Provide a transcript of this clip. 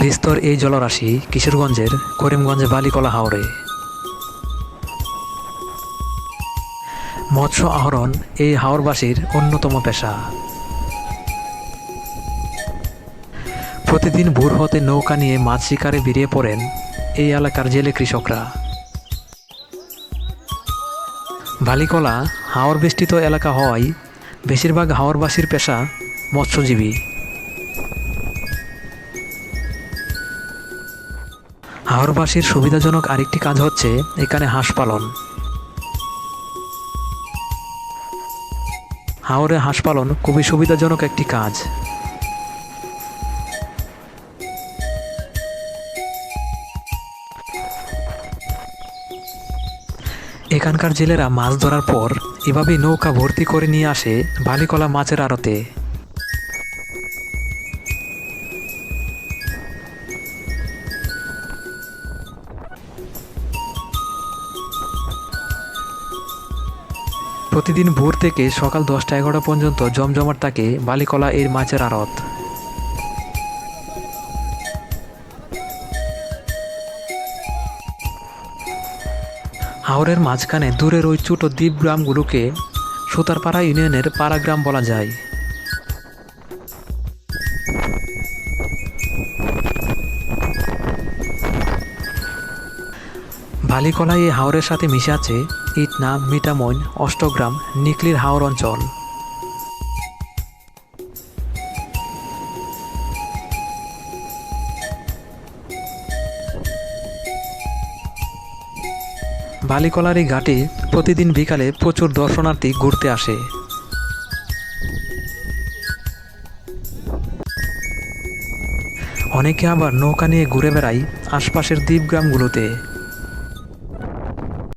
বিস্তর এই জলরাশি কিশোরগঞ্জের করিমগঞ্জে বালিকলা হাওরে। মৎস্য আহরণ এই হাওরবাসীর অন্যতম পেশা। প্রতিদিন ভোর হতে নৌকা নিয়ে মাছ শিকারে বেরিয়ে পড়েন এই এলাকার জেলে কৃষকরা। বালিকলা হাওর বেষ্টিত এলাকা হওয়ায় বেশিরভাগ হাওরবাসীর পেশা মৎস্যজীবী। হাওরবাসীর সুবিধাজনক আরেকটি কাজ হচ্ছে এখানে হাঁস পালন। হাওরে হাঁস পালন খুবই সুবিধাজনক একটি কাজ। এখানকার জেলেরা মাছ ধরার পর এভাবেই নৌকা ভর্তি করে নিয়ে আসে বালিকলা মাছের আড়তে। প্রতিদিন ভোর থেকে সকাল দশটা এগারোটা পর্যন্ত জমজমাট থাকে বালিকলা এর মাছের আড়ত। হাওরের মাঝখানে দূরের ওই ছোট দ্বীপ গ্রামগুলোকে সুতারপাড়া ইউনিয়নের পাড়াগ্রাম বলা যায়। বালিকলা এই হাওরের সাথে মিশে আছে ইটনা মিটামইন অষ্টগ্রাম নিকলির হাওর অঞ্চল। বালিকলার এই ঘাটে প্রতিদিন বিকালে প্রচুর দর্শনার্থী ঘুরতে আসে। অনেকে আবার নৌকা নিয়ে ঘুরে বেড়ায় আশপাশের দ্বীপ গ্রামগুলোতে